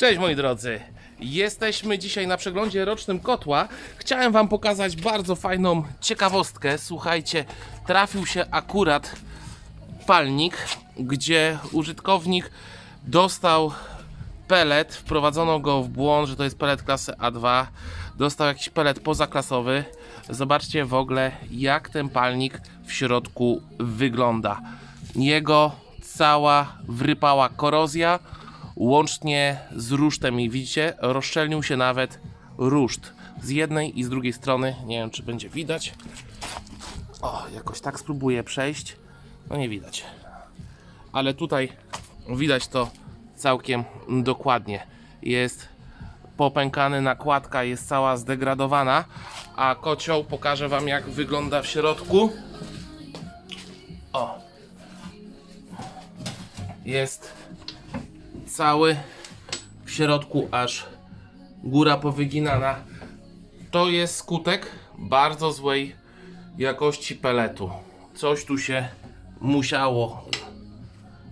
Cześć moi drodzy. Jesteśmy dzisiaj na przeglądzie rocznym kotła. Chciałem wam pokazać bardzo fajną ciekawostkę. Słuchajcie, trafił się akurat palnik, gdzie użytkownik dostał pelet, wprowadzono go w błąd, że to jest pelet klasy A2. Dostał jakiś pelet pozaklasowy. Zobaczcie w ogóle, jak ten palnik w środku wygląda. Jego cała wrypała korozja, łącznie z rusztem. I widzicie, rozszczelnił się nawet ruszt z jednej i z drugiej strony. Nie wiem, czy będzie widać. O, jakoś tak spróbuję przejść. No nie widać. Ale tutaj widać to całkiem dokładnie. Jest popękany, nakładka jest cała zdegradowana, a kocioł pokażę Wam jak wygląda w środku. O! Jest cały w środku aż góra powyginana. To jest skutek bardzo złej jakości peletu. Coś tu się musiało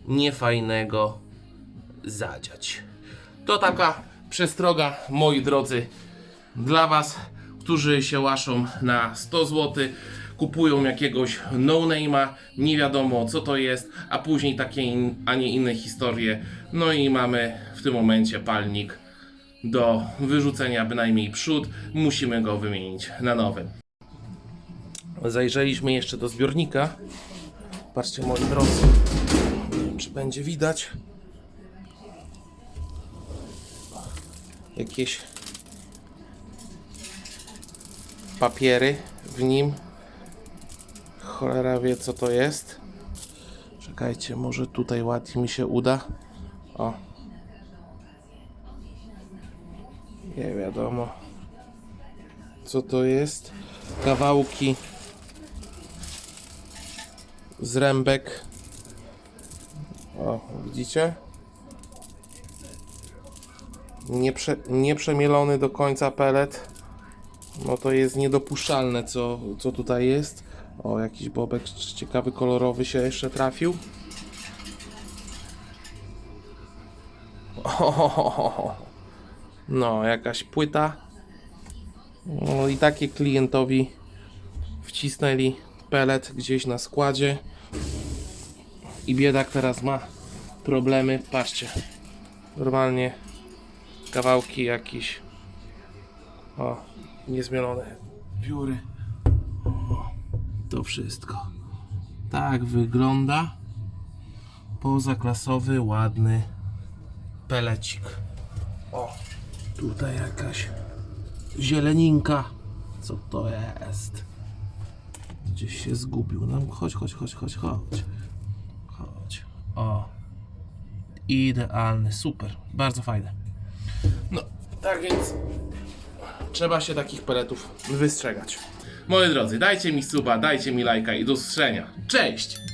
niefajnego zadziać. To taka przestroga, moi drodzy, dla Was, którzy się łaszą na 100 zł, kupują jakiegoś no-name'a, nie wiadomo co to jest, a później takie, in- a nie inne historie. No i mamy w tym momencie palnik do wyrzucenia bynajmniej przód. Musimy go wymienić na nowy. Zajrzeliśmy jeszcze do zbiornika. Patrzcie moi drodzy. Nie wiem, czy będzie widać. Jakieś papiery w nim. Cholera wie co to jest. Czekajcie, może tutaj ładnie mi się uda. O. Nie wiadomo co to jest. Kawałki zrębek. O, widzicie? Nieprze, nieprzemielony do końca pelet. No to jest niedopuszczalne, co, co tutaj jest. O, jakiś bobek ciekawy, kolorowy się jeszcze trafił. O, no, jakaś płyta. No i takie klientowi wcisnęli pelet gdzieś na składzie. I biedak teraz ma problemy. Patrzcie. Normalnie kawałki jakieś. O, niezmielone pióry. To wszystko. Tak wygląda pozaklasowy, ładny pelecik. O, tutaj jakaś zieleninka. Co to jest? Gdzieś się zgubił. No, chodź, chodź, chodź, chodź, chodź. Chodź. O. Idealny, super. Bardzo fajny. No, tak więc trzeba się takich peletów wystrzegać. Moi drodzy, dajcie mi suba, dajcie mi lajka i do usłyszenia. Cześć!